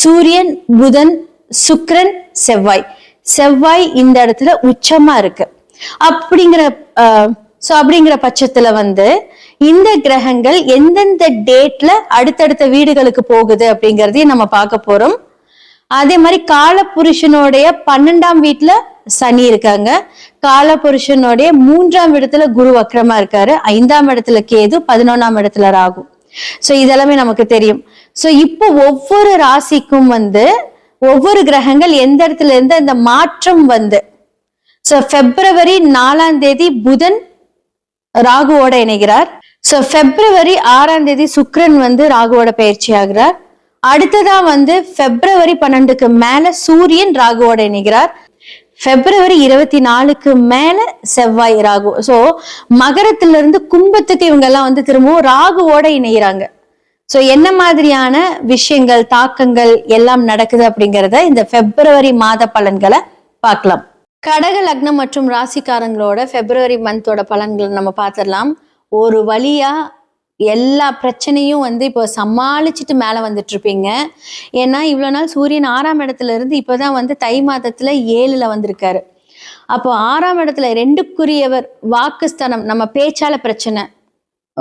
சூரியன் புதன் சுக்கிரன் செவ்வாய். செவ்வாய் இந்த இடத்துல உச்சமா இருக்கு. அப்படிங்கிற ஸோ அப்படிங்கிற பட்சத்துல வந்து இந்த கிரகங்கள் எந்தெந்த டேட்ல அடுத்தடுத்த வீடுகளுக்கு போகுது அப்படிங்கறதையும் நம்ம பார்க்க போறோம். அதே மாதிரி காலபுருஷனுடைய பன்னெண்டாம் வீட்டுல சனி இருக்காங்க. காலபுருஷனுடைய மூன்றாம் இடத்துல குரு வக்ரமா இருக்காரு. ஐந்தாம் இடத்துல கேது பதினொன்னாம் இடத்துல ராகு. சோ இதெல்லாமே நமக்கு தெரியும். ஸோ இப்போ ஒவ்வொரு ராசிக்கும் வந்து ஒவ்வொரு கிரகங்கள் எந்த இடத்துல இருந்து அந்த மாற்றம் வந்து. ஸோ பிப்ரவரி நாலாம் தேதி புதன் ராகுவோட இணைகிறார். ஸோ பிப்ரவரி ஆறாம் தேதி சுக்கிரன் வந்து ராகுவோட பயிற்சி ஆகிறார். அடுத்ததா வந்து பிப்ரவரி பன்னெண்டுக்கு மேல சூரியன் ராகுவோட இணைகிறார். பிப்ரவரி இருபத்தி நாலுக்கு மேல செவ்வாய் ராகு. ஸோ மகரத்துல இருந்து கும்பத்துக்கு இவங்க எல்லாம் வந்து திரும்பவும் ராகுவோட இணைகிறாங்க. ஸோ என்ன மாதிரியான விஷயங்கள் தாக்கங்கள் எல்லாம் நடக்குது அப்படிங்கிறத இந்த பிப்ரவரி மாத பலன்களை பார்க்கலாம். கடக லக்னம் மற்றும் ராசிக்காரங்களோட பிப்ரவரி மந்தோட பலன்களை நம்ம பார்த்துடலாம். ஒரு வழியா எல்லா பிரச்சனையும் வந்து இப்போ சமாளிச்சுட்டு மேலே வந்துட்டு இருப்பீங்க ஏன்னா இவ்வளோ நாள் சூரியன் ஆறாம் இடத்துல இருந்து இப்போதான் வந்து தை மாதத்துல ஏழுல வந்திருக்காரு. அப்போ ஆறாம் இடத்துல ரெண்டுக்குரியவர் வாக்குஸ்தானம் நம்ம பேச்சால பிரச்சனை.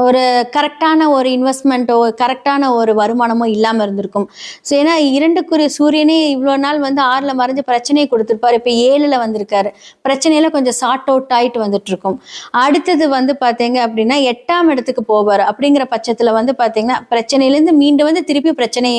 ஒரு கரெக்டான ஒரு இன்வெஸ்ட்மெண்ட்டோ கரெக்டான ஒரு வருமானமோ இல்லாமல் இருந்திருக்கும். ஸோ ஏன்னா இரண்டுக்குரிய சூரியனே இவ்வளோ நாள் வந்து ஆறில் மறைஞ்சு பிரச்சனையை கொடுத்துருப்பாரு. இப்போ ஏழில் வந்திருக்காரு. பிரச்சனையில கொஞ்சம் சார்ட் அவுட் ஆயிட்டு வந்துட்டுருக்கும். அடுத்தது வந்து பார்த்தீங்க அப்படின்னா எட்டாம் இடத்துக்கு போவார். அப்படிங்கிற பட்சத்தில் வந்து பார்த்தீங்கன்னா பிரச்சனையிலேருந்து மீண்டும் வந்து திருப்பி பிரச்சனை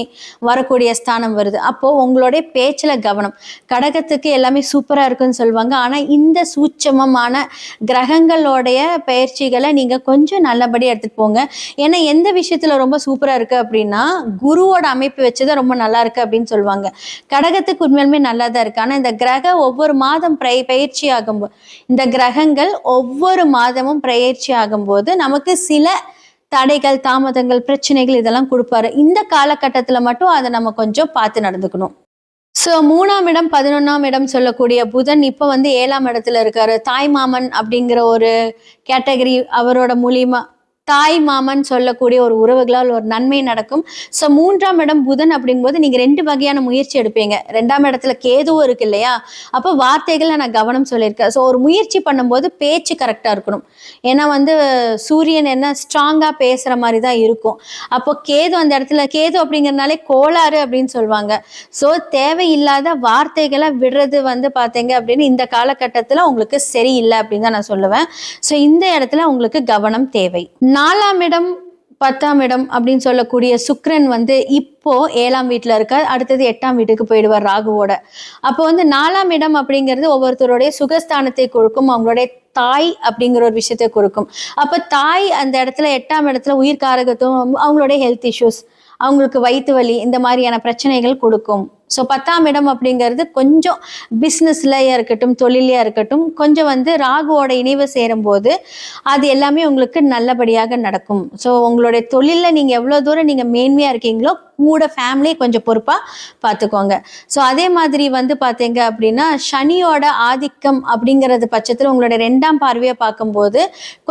வரக்கூடிய ஸ்தானம் வருது. அப்போது உங்களுடைய பேச்சில் கவனம். கடகத்துக்கு எல்லாமே சூப்பராக இருக்குன்னு சொல்லுவாங்க. ஆனால் இந்த சூட்சமமான கிரகங்களோடைய பயிற்சிகளை நீங்கள் கொஞ்சம் முன்னாடி எடுத்துகிட்டு போங்க. ஏன்னா எந்த விஷயத்தில் ரொம்ப சூப்பராக இருக்குது அப்படின்னா குருவோட அமைப்பு வச்சுதான் ரொம்ப நல்லா இருக்கு அப்படின்னு சொல்லுவாங்க. கடகத்துக்கு உண்மையிலுமே நல்லா தான் இருக்கு. ஆனால் இந்த கிரக ஒவ்வொரு மாதம் பிரய பயிற்சி ஆகும்போது இந்த கிரகங்கள் ஒவ்வொரு மாதமும் பயிற்சி ஆகும்போது நமக்கு சில தடைகள் தாமதங்கள் பிரச்சனைகள் இதெல்லாம் கொடுப்பாரு. இந்த காலகட்டத்துல மட்டும் அதை நம்ம கொஞ்சம் பார்த்து நடந்துக்கணும். ஸோ மூணாம் இடம் பதினொன்னாம் இடம் சொல்லக்கூடிய புதன் இப்போ வந்து ஏழாம் இடத்துல இருக்காரு. தாய் மாமன் அப்படிங்கிற ஒரு கேட்டகரி அவரோட மூலியமா தாய் மாமன் சொல்லக்கூடிய ஒரு உறவுகளால் ஒரு நன்மை நடக்கும். ஸோ மூன்றாம் இடம் புதன் அப்படிங்கும்போது நீங்கள் ரெண்டு வகையான முயற்சி எடுப்பீங்க. ரெண்டாம் இடத்துல கேதுவும் இருக்கு இல்லையா? அப்போ வார்த்தைகளை நான் கவனம் சொல்லியிருக்கேன். ஸோ ஒரு முயற்சி பண்ணும்போது பேச்சு கரெக்டாக இருக்கணும். ஏன்னா வந்து சூரியன் என்ன ஸ்ட்ராங்காக பேசுகிற மாதிரி தான் இருக்கும். அப்போ கேது அந்த இடத்துல கேது அப்படிங்கிறனாலே கோளாறு அப்படின்னு சொல்லுவாங்க. ஸோ தேவையில்லாத வார்த்தைகளை விடுறது வந்து பார்த்தீங்க அப்படின்னு இந்த காலகட்டத்தில் உங்களுக்கு சரியில்லை அப்படின்னு தான் நான் சொல்லுவேன். ஸோ இந்த இடத்துல உங்களுக்கு கவனம் தேவை. நாலாம் இடம் பத்தாம் இடம் அப்படின்னு சொல்லக்கூடிய சுக்ரன் வந்து இப்போ ஏழாம் வீட்டில் இருக்கார். அடுத்தது எட்டாம் வீட்டுக்கு போயிடுவார் ராகுவோட. அப்போ வந்து நாலாம் இடம் அப்படிங்கிறது ஒவ்வொருத்தருடைய சுகஸ்தானத்தை கொடுக்கும் அவங்களுடைய தாய் அப்படிங்கிற ஒரு விஷயத்தை கொடுக்கும். அப்போ தாய் அந்த இடத்துல எட்டாம் இடத்துல உயிர் காரகத்துவம் அவங்களுடைய ஹெல்த் இஷ்யூஸ் அவங்களுக்கு வயிற்று வலி இந்த மாதிரியான பிரச்சனைகள் கொடுக்கும். ஸோ பத்தாம் இடம் அப்படிங்கிறது கொஞ்சம் பிஸ்னஸ்லையாக இருக்கட்டும் தொழிலையா இருக்கட்டும் கொஞ்சம் வந்து ராகுவோட இணைவு சேரும்போது அது எல்லாமே உங்களுக்கு நல்லபடியாக நடக்கும். ஸோ உங்களுடைய தொழிலில் நீங்கள் எவ்வளோ தூரம் நீங்கள் மேன்மையாக இருக்கீங்களோ கூட ஃபேமிலியை கொஞ்சம் பொறுப்பாக பார்த்துக்கோங்க ஸோ அதே மாதிரி வந்து பார்த்தீங்க அப்படின்னா சனியோட ஆதிக்கம் அப்படிங்கிறது பட்சத்தில் உங்களுடைய ரெண்டாம் பார்வையை பார்க்கும்போது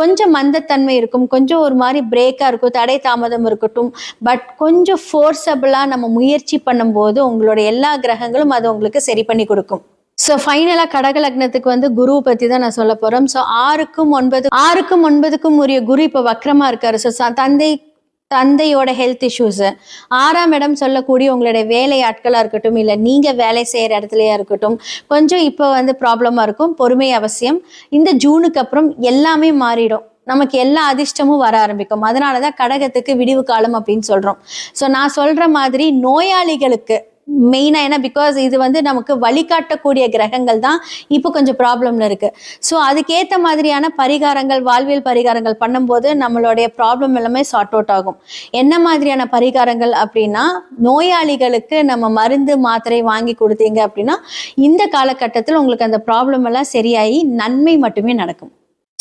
கொஞ்சம் மந்தத்தன்மை இருக்கும். கொஞ்சம் ஒரு மாதிரி பிரேக்காக இருக்கும். தடை தாமதம் இருக்கட்டும். பட் கொஞ்சம் ஃபோர்ஸபிளாக நம்ம முயற்சி பண்ணும்போது உங்களுடைய எல்லா கிரகங்களும் அது உங்களுக்கு சரி பண்ணி கொடுக்கும். ஸோ ஃபைனலாக கடக லக்னத்துக்கு வந்து குரு பற்றி தான் நான் சொல்ல போகிறோம் ஸோ ஆறுக்கும் ஒன்பது ஆறுக்கும் ஒன்பதுக்கும் உரிய குரு இப்போ வக்கரமாக இருக்காரு. ஸோ தந்தை தந்தையோட ஹெல்த் இஷ்யூஸு ஆறாம் இடம் சொல்லக்கூடிய உங்களுடைய வேலை ஆட்களாக இருக்கட்டும் இல்லை நீங்கள் வேலை செய்கிற இடத்துலையா இருக்கட்டும் கொஞ்சம் இப்போ வந்து ப்ராப்ளமாக இருக்கும். பொறுமை அவசியம். இந்த ஜூனுக்கு அப்புறம் எல்லாமே மாறிடும். நமக்கு எல்லா அதிர்ஷ்டமும் வர ஆரம்பிக்கும். அதனால தான் கடகத்துக்கு விடிவு காலம் அப்படின்னு சொல்கிறோம் ஸோ நான் சொல்கிற மாதிரி நோயாளிகளுக்கு மெயினாக ஏன்னா பிகாஸ் இது வந்து நமக்கு வழிகாட்டக்கூடிய கிரகங்கள் தான் இப்போ கொஞ்சம் ப்ராப்ளம்னு இருக்கு. ஸோ அதுக்கேற்ற மாதிரியான பரிகாரங்கள் வாழ்வியல் பரிகாரங்கள் பண்ணும்போது நம்மளுடைய ப்ராப்ளம் எல்லாமே சார்ட் அவுட் ஆகும். என்ன மாதிரியான பரிகாரங்கள் அப்படின்னா நோயாளிகளுக்கு நம்ம மருந்து மாத்திரை வாங்கி கொடுத்தீங்க அப்படின்னா இந்த காலகட்டத்தில் உங்களுக்கு அந்த ப்ராப்ளம் எல்லாம் சரியாகி நன்மை மட்டுமே நடக்கும்.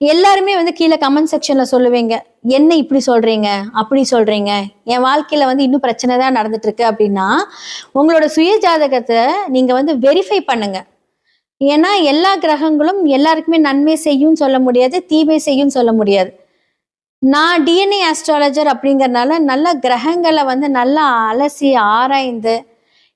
எல்லாருமே வந்து கீழே கமெண்ட் செக்ஷன்ல சொல்லுவீங்க. என்ன இப்படி சொல்றீங்க? அப்படி சொல்றீங்க? என் வாழ்க்கையில வந்து இன்னும் பிரச்சனை தான் நடந்துட்டு இருக்கு அப்படின்னா உங்களோட சுய ஜாதகத்தை நீங்க வந்து வெரிஃபை பண்ணுங்க. ஏன்னா எல்லா கிரகங்களும் எல்லாருக்குமே நன்மை செய்யும் சொல்ல முடியாது தீமை செய்யும் சொல்ல முடியாது. நான் டிஎன்ஏ ஆஸ்ட்ராலஜர் அப்படிங்கறனால நல்ல கிரகங்களை வந்து நல்லா அலசி ஆராய்ந்து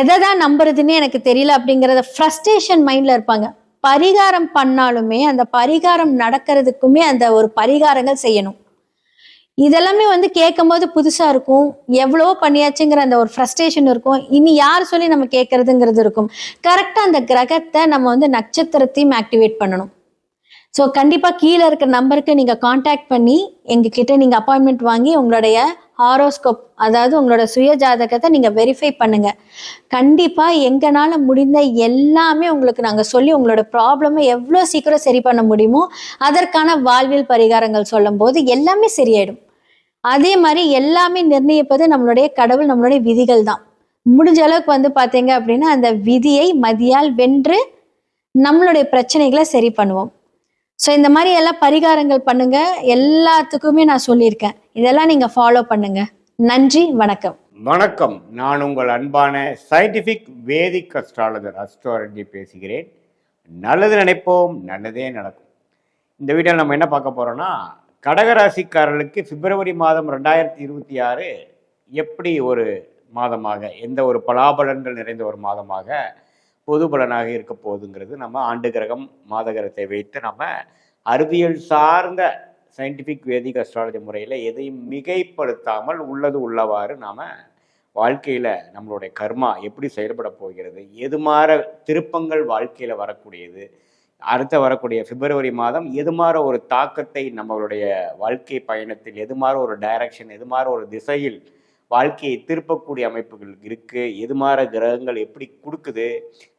எதை தான் நம்புறதுன்னு எனக்கு தெரியல அப்படிங்கிறத ஃப்ரஸ்ட்ரேஷன் மைண்ட்ல இருப்பாங்க. பரிகாரம் பண்ணாலுமே அந்த பரிகாரம் நடக்கிறதுக்குமே அந்த ஒரு பரிகாரங்கள் செய்யணும். இதெல்லாமே வந்து கேட்கும்போது புதுசா இருக்கும். எவ்வளோ பண்ணியாச்சுங்கிற அந்த ஒரு ஃப்ரஸ்ட்ரேஷன் இருக்கும். இனி யார் சொல்லி நம்ம கேட்கறதுங்கிறது இருக்கும். கரெக்டாக அந்த கிரகத்தை நம்ம வந்து நட்சத்திரத்தையும் ஆக்டிவேட் பண்ணணும். ஸோ கண்டிப்பாக கீழே இருக்கிற நம்பருக்கு நீங்கள் காண்டாக்ட் பண்ணி எங்ககிட்ட நீங்கள் அப்பாயின்மெண்ட் வாங்கி உங்களுடைய ஹாரோஸ்கோப் அதாவது உங்களோட சுய ஜாதகத்தை நீங்கள் வெரிஃபை பண்ணுங்கள் கண்டிப்பாக எங்களால் முடிந்த எல்லாமே உங்களுக்கு நாங்கள் சொல்லி உங்களோட ப்ராப்ளமை எவ்வளோ சீக்கிரம் சரி பண்ண முடியுமோ அதற்கான வாழ்வில் பரிகாரங்கள் சொல்லும் போது எல்லாமே சரியாயிடும். அதே மாதிரி எல்லாமே நிர்ணயிப்பது நம்மளுடைய கடவுள் நம்மளுடைய விதிகள் தான். முடிஞ்ச அளவுக்கு வந்து பார்த்தீங்க அப்படின்னா அந்த விதியை மதியால் வென்று நம்மளுடைய பிரச்சனைகளை சரி பண்ணுவோம். ஸோ இந்த மாதிரி எல்லாம் பரிகாரங்கள் பண்ணுங்க. எல்லாத்துக்குமே நான் சொல்லியிருக்கேன். இதெல்லாம் நீங்க ஃபாலோ பண்ணுங்க. நன்றி வணக்கம். வணக்கம். நான் உங்கள் அன்பான சயின்டிஃபிக் வேதிக் அஸ்ட்ராலஜர் அஸ்ட்ராலஜி பேசுகிறேன். நல்லது நினைப்போம் நல்லதே நடக்கும். இந்த வீடியோ நம்ம என்ன பார்க்க போறோம்னா கடகராசிக்காரர்களுக்கு பிப்ரவரி மாதம் ரெண்டாயிரத்தி இருபத்தி ஆறு எப்படி ஒரு மாதமாக எந்த ஒரு பலாபலன்கள் நிறைந்த ஒரு மாதமாக பொது பலனாக இருக்க போகுதுங்கிறது நம்ம ஆண்டு கிரகம் மாத கிரகத்தை வைத்து நம்ம அறிவியல் சார்ந்த சயின்டிஃபிக் வேதிக் அஸ்ட்ராலஜி முறையில் எதையும் மிகைப்படுத்தாமல் உள்ளது உள்ளவாறு நாம் வாழ்க்கையில் நம்மளுடைய கர்மா எப்படி செயல்பட போகிறது எது மாற திருப்பங்கள் வாழ்க்கையில் வரக்கூடியது அடுத்த வரக்கூடிய பிப்ரவரி மாதம் எது மாற ஒரு தாக்கத்தை நம்மளுடைய வாழ்க்கை பயணத்தில் எது மாற ஒரு டைரக்ஷன் எது மாற ஒரு திசையில் வாழ்க்கையை திருப்பக்கூடிய அமைப்புகள் இருக்குது எது மாற கிரகங்கள் எப்படி கொடுக்குது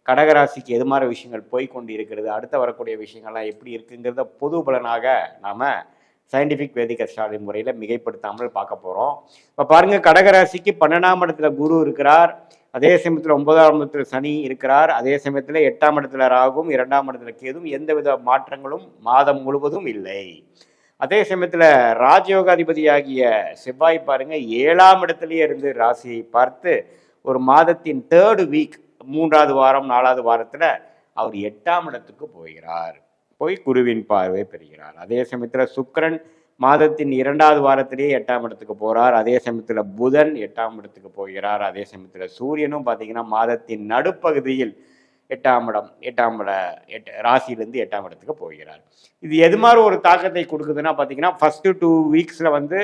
கடகராசிக்கு எது மாற விஷயங்கள் போய்கொண்டு இருக்கிறது அடுத்த வரக்கூடிய விஷயங்கள்லாம் எப்படி இருக்குங்கிறத பொது பலனாக நாம் சயின்டிஃபிக் வேதிக் அஸ்ட்ராலஜி முறையில் மிகைப்படுத்தாமல் பார்க்க போகிறோம் இப்போ பாருங்கள் கடகராசிக்கு பன்னெண்டாம் இடத்துல குரு இருக்கிறார். அதே சமயத்தில் ஒன்பதாம் இடத்துல சனி இருக்கிறார். அதே சமயத்தில் எட்டாம் இடத்துல ராகும் இரண்டாம் இடத்துல கேதும் எந்தவித மாற்றங்களும் மாதம் முழுவதும் இல்லை. அதே சமயத்தில் ராஜயோகாதிபதியாகிய செவ்வாய் பாருங்கள் ஏழாம் இடத்துலையே இருந்து ராசியை பார்த்து ஒரு மாதத்தின் தேர்டு வீக் மூன்றாவது வாரம் நாலாவது வாரத்தில் அவர் எட்டாம் இடத்துக்கு போகிறார். போய் குருவின் பார்வை பெறுகிறார். அதே சமயத்தில் சுக்கரன் மாதத்தின் இரண்டாவது வாரத்திலேயே எட்டாம் இடத்துக்கு போகிறார் அதே சமயத்தில் புதன் எட்டாம் இடத்துக்கு போகிறார். அதே சமயத்தில் சூரியனும் பார்த்தீங்கன்னா மாதத்தின் நடுப்பகுதியில் எட்டாம் இடம் எட்டாம் இட எட் ராசியிலேருந்து எட்டாம் இடத்துக்கு போகிறார். இது எது மாதிரி ஒரு தாக்கத்தை கொடுக்குதுன்னா பார்த்தீங்கன்னா ஃபஸ்ட்டு டூ வீக்ஸில் வந்து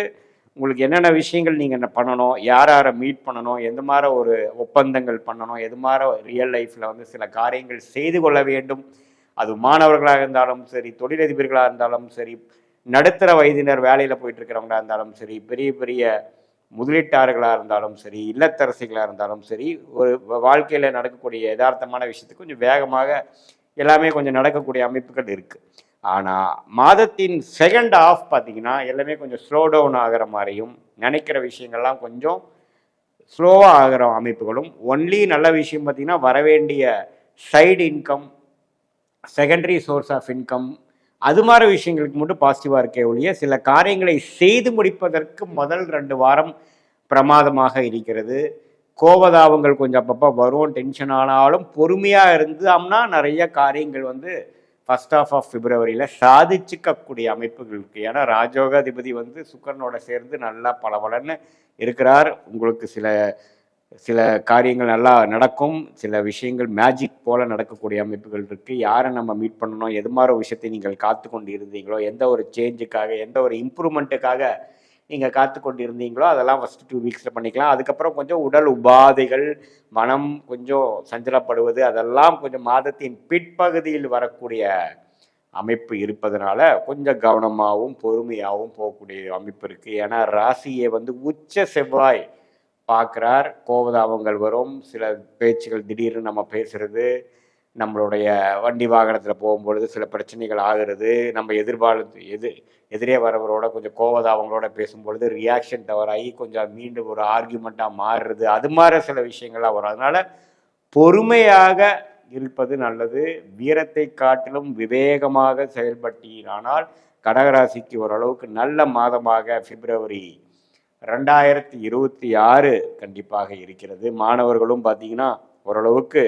உங்களுக்கு என்னென்ன விஷயங்கள் நீங்கள் என்ன பண்ணணும் யார் யாரை மீட் பண்ணணும் எந்த மாதிரி ஒரு ஒப்பந்தங்கள் பண்ணணும் எது மாதிரி ரியல் லைஃப்பில் வந்து சில காரியங்கள் செய்து கொள்ள வேண்டும் அது மாணவர்களாக இருந்தாலும் சரி தொழிலதிபர்களாக இருந்தாலும் சரி நடுத்தர வயதினர் வேலையில் போயிட்டு இருக்கிறவங்களா இருந்தாலும் சரி பெரிய பெரிய முதலீட்டாளர்களாக இருந்தாலும் சரி இல்லத்தரசிகளாக இருந்தாலும் சரி ஒரு வாழ்க்கையில் நடக்கக்கூடிய யதார்த்தமான விஷயத்துக்கு கொஞ்சம் வேகமாக எல்லாமே கொஞ்சம் நடக்கக்கூடிய அமைப்புகள் இருக்குது ஆனால் மாதத்தின் செகண்ட் ஆஃப் பார்த்தீங்கன்னா எல்லாமே கொஞ்சம் ஸ்லோ டவுன் ஆகிற மாதிரியும் நினைக்கிற விஷயங்கள்லாம் கொஞ்சம் ஸ்லோவாக ஆகிற அமைப்புகளும் ஒன்லி நல்ல விஷயம் பார்த்தீங்கன்னா வரவேண்டிய side income secondary source of income அது மாதிரி விஷயங்களுக்கு மட்டும் பாசிட்டிவாக இருக்கே ஒழிய சில காரியங்களை செய்து முடிப்பதற்கு முதல் ரெண்டு வாரம் பிரமாதமாக இருக்கிறது. கோபதாபங்கள் கொஞ்சம் அப்பப்போ வரும் டென்ஷன் ஆனாலும் பொறுமையாக இருந்தோம்னா நிறைய காரியங்கள் வந்து ஃபர்ஸ்ட் ஆஃப் ஆஃப் பிப்ரவரியில் சாதிச்சுக்கக்கூடிய அமைப்புகள் இருக்குது ஏன்னா ராஜோகாதிபதி வந்து சுக்கரனோட சேர்ந்து நல்லா பளபளன்னு இருக்கிறார். உங்களுக்கு சில சில காரியங்கள் நல்லா நடக்கும் சில விஷயங்கள் மேஜிக் போல நடக்கக்கூடிய அமைப்புகள் இருக்குது யாரை நம்ம மீட் பண்ணணும் எது மாதிரி விஷயத்தை நீங்கள் காத்து கொண்டு இருந்தீங்களோ எந்த ஒரு சேஞ்சுக்காக எந்த ஒரு இம்ப்ரூவ்மெண்ட்டுக்காக நீங்கள் காத்து கொண்டு இருந்தீங்களோ அதெல்லாம் ஃபஸ்ட்டு டூ வீக்ஸில் பண்ணிக்கலாம். அதுக்கப்புறம் கொஞ்சம் உடல் உபாதைகள் மனம் கொஞ்சம் சஞ்சலப்படுவது அதெல்லாம் கொஞ்சம் மாதத்தின் பிற்பகுதியில் வரக்கூடிய அமைப்பு இருப்பதனால கொஞ்சம் கவனமாகவும் பொறுமையாகவும் போகக்கூடிய அமைப்பு இருக்குது ஏன்னா ராசியை வந்து உச்ச செவ்வாய். பார்க்குறார். கோபதாபங்கள் வரும். சில பேச்சுகள் திடீர்னு நம்ம பேசுறது நம்மளுடைய வண்டி வாகனத்தில் போகும்பொழுது சில பிரச்சனைகள் ஆகிறது நம்ம எதிர்பார்த்து எது எதிரே வரவரோட கொஞ்சம் கோவதாபங்களோட பேசும்பொழுது ரியாக்ஷன் தவறாகி கொஞ்சம் மீண்டும் ஒரு ஆர்கியூமெண்ட்டாக மாறுறது அது மாதிரி சில விஷயங்கள்லாம் வரும். அதனால் பொறுமையாக இருப்பது நல்லது. வீரத்தை காட்டிலும் விவேகமாக செயல்பட்டீரானால் கடகராசிக்கு ஓரளவுக்கு நல்ல மாதமாக பிப்ரவரி ரெண்டாயிரத்தி இருபத்தி ஆறு கண்டிப்பாக இருக்கிறது. மாணவர்களும் பார்த்தீங்கன்னா ஓரளவுக்கு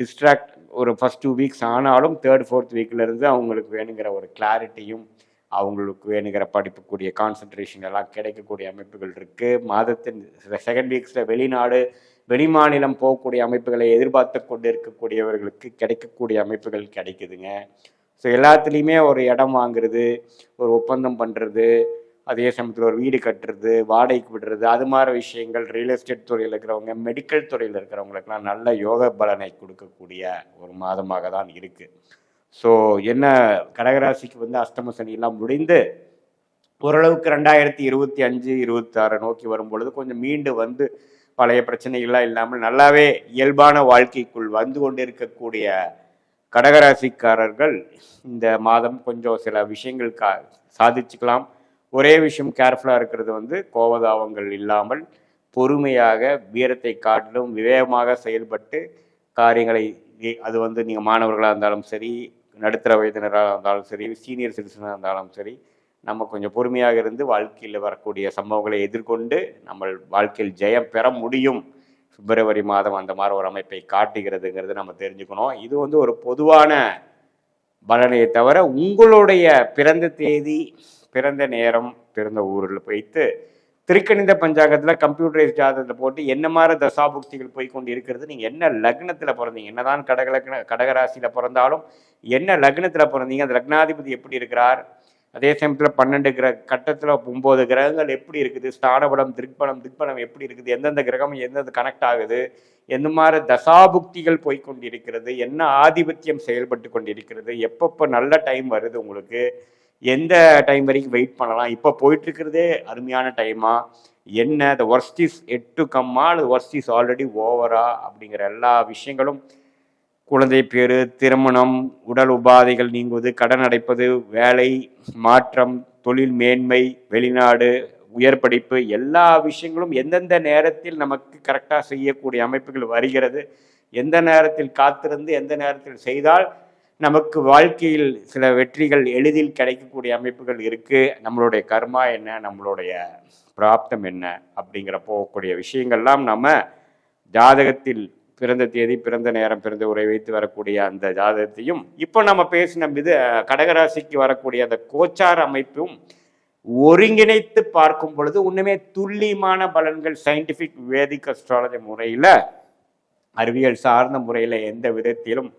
டிஸ்ட்ராக்ட் ஒரு ஃபஸ்ட் டூ வீக்ஸ் ஆனாலும் தேர்ட் ஃபோர்த் வீக்லேருந்து அவங்களுக்கு வேணுங்கிற ஒரு கிளாரிட்டியும் அவங்களுக்கு வேணுங்கிற படிப்புக்கூடிய கான்சன்ட்ரேஷன் எல்லாம் கிடைக்கக்கூடிய அமைப்புகள் இருக்குது மாதத்தின் செகண்ட் வீக்ஸில் வெளிநாடு வெளிமாநிலம் போகக்கூடிய அமைப்புகளை எதிர்பார்த்து கொண்டு இருக்கக்கூடியவர்களுக்கு கிடைக்கக்கூடிய அமைப்புகள் கிடைக்குதுங்க. ஸோ எல்லாத்துலேயுமே ஒரு இடம் வாங்குறது ஒரு ஒப்பந்தம் பண்ணுறது அதே சமயத்தில் ஒரு வீடு கட்டுறது வாடகைக்கு விடுறது அது மாதிரி விஷயங்கள் ரியல் எஸ்டேட் துறையில் இருக்கிறவங்க மெடிக்கல் துறையில் இருக்கிறவங்களுக்கெல்லாம் நல்ல யோக பலனை கொடுக்கக்கூடிய ஒரு மாதமாக தான் இருக்குது ஸோ என்ன கடகராசிக்கு வந்து அஷ்டம சனியெல்லாம் முடிந்து ஓரளவுக்கு ரெண்டாயிரத்தி இருபத்தி அஞ்சு இருபத்தாறு நோக்கி வரும் பொழுது கொஞ்சம் மீண்டு வந்து பழைய பிரச்சனைகள்லாம் இல்லாமல் நல்லாவே இயல்பான வாழ்க்கைக்குள் வந்து கொண்டு இருக்கக்கூடிய கடகராசிக்காரர்கள் இந்த மாதம் கொஞ்சம் சில விஷயங்கள் கா சாதிச்சுக்கலாம். ஒரே விஷயம் கேர்ஃபுல்லாக இருக்கிறது வந்து கோபதாபங்கள் இல்லாமல் பொறுமையாக வீரத்தை காட்டிலும் விவேகமாக செயல்பட்டு காரியங்களை அது வந்து நீங்கள் மாணவர்களாக இருந்தாலும் சரி நடுத்தர வயதினராக இருந்தாலும் சரி சீனியர் சிட்டிசனாக இருந்தாலும் சரி நம்ம கொஞ்சம் பொறுமையாக இருந்து வாழ்க்கையில் வரக்கூடிய சம்பவங்களை எதிர்கொண்டு நம்ம வாழ்க்கையில் ஜெயம் பெற முடியும். பிப்ரவரி மாதம் அந்த மாதிரி ஒரு அமைப்பை காட்டுகிறதுங்கிறது நம்ம தெரிஞ்சுக்கணும். இது வந்து ஒரு பொதுவான பலனையை தவிர உங்களுடைய பிறந்த தேதி பிறந்த நேரம் பிறந்த ஊரில் வைத்து திருக்கணித பஞ்சாங்கத்தில் கம்ப்யூட்டரைஸ் ஜாதகத்தில் போட்டு என்ன மாதிரி தசாபுக்திகள் போய் கொண்டு இருக்கிறது நீங்கள் என்ன லக்னத்தில் பிறந்தீங்க என்னதான் கடக லக்ன கடகராசியில் பிறந்தாலும் என்ன லக்னத்தில் பிறந்தீங்க அந்த லக்னாதிபதி எப்படி இருக்கிறார்? அதே சமயத்தில் பன்னெண்டு கிர கட்டத்தில் ஒம்பது கிரகங்கள் எப்படி இருக்குது ஸ்தானபலம் திருப்பலம் திக்பலம் எப்படி இருக்குது எந்தெந்த கிரகம் எந்தெந்த கனெக்ட் ஆகுது எந்த மாதிரி தசாபுக்திகள் போய்கொண்டிருக்கிறது என்ன ஆதிபத்தியம் செயல்பட்டு கொண்டிருக்கிறது எப்பப்போ நல்ல டைம் வருது உங்களுக்கு எந்த டைம் வரைக்கும் வெயிட் பண்ணலாம்? இப்போ போயிட்டு இருக்கிறதே அருமையான டைமா என்ன the worst is yet to கம்மா அல்லது ஒர்ஸ்ட் இஸ் ஆல்ரெடி ஓவரா அப்படிங்கிற எல்லா விஷயங்களும் குழந்தை பேரு திருமணம் உடல் உபாதைகள் நீங்குவது கடன் அடைப்பது வேலை மாற்றம் தொழில் மேன்மை வெளிநாடு உயர் படிப்பு எல்லா விஷயங்களும் எந்தெந்த நேரத்தில் நமக்கு கரெக்டாக செய்யக்கூடிய அமைப்புகள் வருகிறது எந்த நேரத்தில் காத்திருந்து எந்த நேரத்தில் செய்தால் நமக்கு வாழ்க்கையில் சில வெற்றிகள் எளிதில் கிடைக்கக்கூடிய அமைப்புகள் இருக்குது நம்மளுடைய கர்மா என்ன? நம்மளுடைய பிராப்தம் என்ன? அப்படிங்கிற போகக்கூடிய விஷயங்கள்லாம் நம்ம ஜாதகத்தில் பிறந்த தேதி பிறந்த நேரம் பிறந்த உரை வைத்து வரக்கூடிய அந்த ஜாதகத்தையும் இப்போ நம்ம பேசின இது கடகராசிக்கு வரக்கூடிய அந்த கோச்சார அமைப்பும் ஒருங்கிணைத்து பார்க்கும் பொழுது ஒன்றுமே துல்லியமான பலன்கள் சயின்டிஃபிக் வேதிக் அஸ்ட்ராலஜி முறையில் அறிவியல் சார்ந்த முறையில் எந்த விதத்திலும்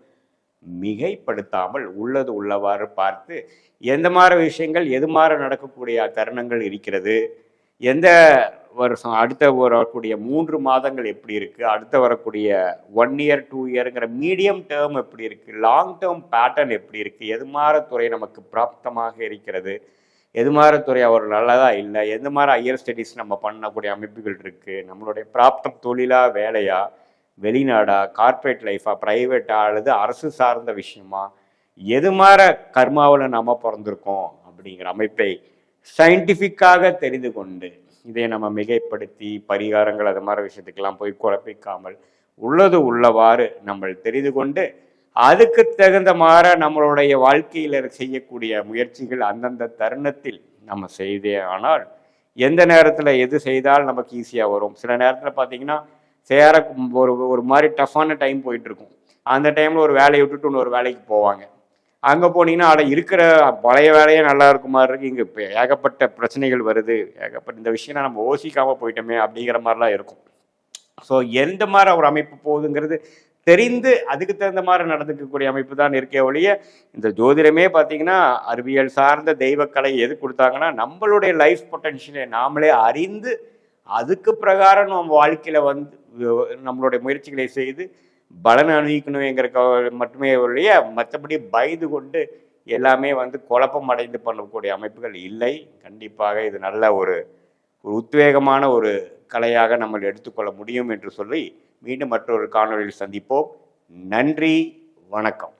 மிகைப்படுத்தாமல் உள்ளது உள்ளவாறு பார்த்து எந்த மாதிரி விஷயங்கள் எது மாதிரி நடக்கக்கூடிய தருணங்கள் இருக்கிறது? எந்த வருஷம் அடுத்த வரக்கூடிய மூன்று மாதங்கள் எப்படி இருக்குது அடுத்த வரக்கூடிய ஒன் இயர் டூ இயருங்கிற மீடியம் டேர்ம் எப்படி இருக்குது லாங் டேர்ம் பேட்டர்ன் எப்படி இருக்குது எது மாற துறை நமக்கு பிராப்தமாக இருக்கிறது? எது மாற துறை அவர் நல்லதா இல்லை? எந்த மாதிரி ஹையர் ஸ்டடீஸ் நம்ம பண்ணக்கூடிய அமைப்புகள் இருக்குது நம்மளுடைய பிராப்தம் தொழிலா வேலையா? வெளிநாடா கார்ப்பரேட் லைஃபா ப்ரைவேட்டா அல்லது அரசு சார்ந்த விஷயமா எது மாதிரி கர்மாவில் நாம் பிறந்திருக்கோம் அப்படிங்கிற அமைப்பை சயின்டிஃபிக்காக தெரிந்து கொண்டு இதை நம்ம மிகைப்படுத்தி பரிகாரங்கள் அது மாதிரி விஷயத்துக்கெல்லாம் போய் குழப்பிக்காமல் உள்ளது உள்ளவாறு நம்ம தெரிந்து கொண்டு அதுக்கு தகுந்த மாதிரி நம்மளுடைய வாழ்க்கையில் செய்யக்கூடிய முயற்சிகள் அந்தந்த தருணத்தில் நம்ம செய்தே ஆனால் எந்த நேரத்தில் எது செய்தால் நமக்கு ஈஸியாக வரும்? சில நேரத்தில் பார்த்தீங்கன்னா சேர ஒரு ஒரு மாதிரி டஃப்பான டைம் போயிட்டு இருக்கும் அந்த டைமில் ஒரு வேலையை விட்டுட்டு இன்னொரு வேலைக்கு போவாங்க. அங்கே போனீங்கன்னா அட இருக்கிற பழைய வேலையே நல்லா இருக்கு மாதிரி இருக்கு. இங்கே இப்போ ஏகப்பட்ட பிரச்சனைகள் வருது. ஏகப்பட்ட இந்த விஷயம் நம்ம யோசிக்காமல் போயிட்டோமே அப்படிங்கிற மாதிரிலாம் இருக்கும். ஸோ எந்த மாதிரி ஒரு அமைப்பு போகுதுங்கிறது தெரிந்து அதுக்கு தகுந்த மாதிரி நடந்துக்கக்கூடிய அமைப்பு தான் இருக்கே ஒழிய இந்த ஜோதிடமே பார்த்தீங்கன்னா அறிவியல் சார்ந்த தெய்வக்கலை எது கொடுத்தாங்கன்னா நம்மளுடைய லைஃப் பொட்டன்ஷியலை நாமளே அறிந்து அதுக்கு பிரகாரம் நம்ம வாழ்க்கையில் வந்து நம்மளுடைய முயற்சிகளை செய்து பலன் அணிவிக்கணுங்கிற மட்டுமே ஒழிய மற்றபடி பயந்து கொண்டு எல்லாமே வந்து குழப்பம் அடைந்து பண்ணக்கூடிய அமைப்புகள் இல்லை. கண்டிப்பாக இது நல்ல ஒரு ஒரு உத்வேகமான ஒரு கலையாக நம்ம எடுத்துக்கொள்ள முடியும் என்று சொல்லி மீண்டும் மற்றொரு காணொளியில் சந்திப்போம். நன்றி வணக்கம்.